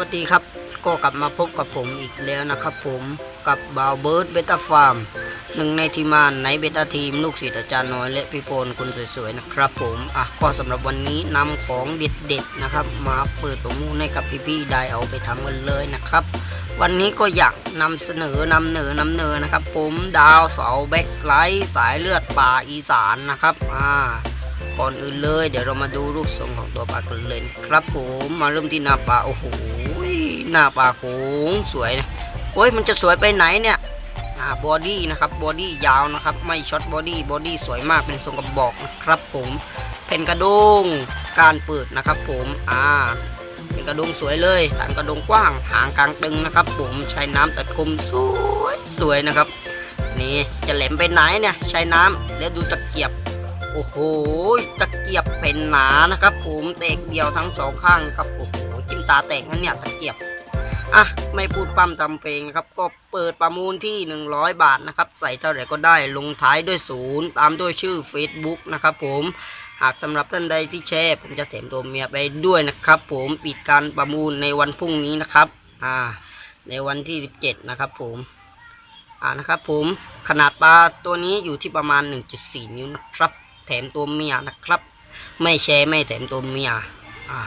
วัสดีครับ ก็กลับมาพบกับผมอีกแล้วนะครับผมกับบาวเบิร์ดเบต้าฟาร์มหนึ่งในทีมานในเบต้าทีมลูกศิษย์อาจารย์น้อยและพี่โพลคนสวยๆนะครับผมอะก็สำหรับวันนี้นำของเด็ดๆนะครับ มาเปิดประมูลให้กับพี่ๆได้เอาไปทำกันเลยนะครับ วันนี้ก็อยากนำเสนอนำเหนอนำเนอนะครับ ผมดาวเสาแบ็คไลท์สายเลือดป่าอีสานนะครับอ่าก่อนอื่นเลย เดี๋ยวเรามาดูรูปทรงของตัวปลากันเลยนครับผมมาเริ่มที่หน้าปลาโอ้โห หน้าปลาโขงสวยนะโอ้ยมันจะสวยไปไหนเนี่ยอ่าบอดี้นะครับบอดี้ยาวนะครับ ไม่ช็อตบอดี้บอดี้สวยมากเป็นทรงกระบอกนะครับผมเป็นกระดงการเปิดนะครับ ผมอ่าเป็นกระดงสวยเลยฐานกระดงกว้างหางกลางตึงนะครับ ผมใช้น้ำตัดคมสวยสวยนะครับ นี่จะแหลมไปไหนเนี่ยใช้น้ำแล้วดูตะเกียบโอ้โหตะเกียบเป็นหนานะครับ ผมแตกเดียวทั้งสองข้างครับโอ้โหจิ้มตาแตกนั่นเนี่ยตะเกียบ อะไม่พูดปั้มทำเพลงนะครับ ก็เปิดประมูลที่ 100 บาทนะครับ ใส่เท่าไหร่ก็ได้ลงท้ายด้วยศูนย์ตามด้วยชื่อ Facebook นะครับผมหากสำหรับท่านใดที่แชร์ผมจะแถมตัวเมียไปด้วยนะครับ ผมปิดการประมูลในวันพรุ่งนี้นะครับ อ่า ในวันที่ 17 นะครับผม อ่านะครับผมขนาดปลาตัวนี้อยู่ที่ประมาณ 1.4 นิ้วนะครับ แถมตัวเมียนะครับ ไม่แชร์ไม่แถมตัวเมียอ่า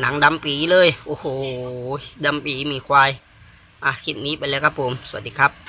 หนังดำปีเลย โอ้โหดำปีมีควาย อะ คลิปนี้ไปเลยครับผม สวัสดีครับ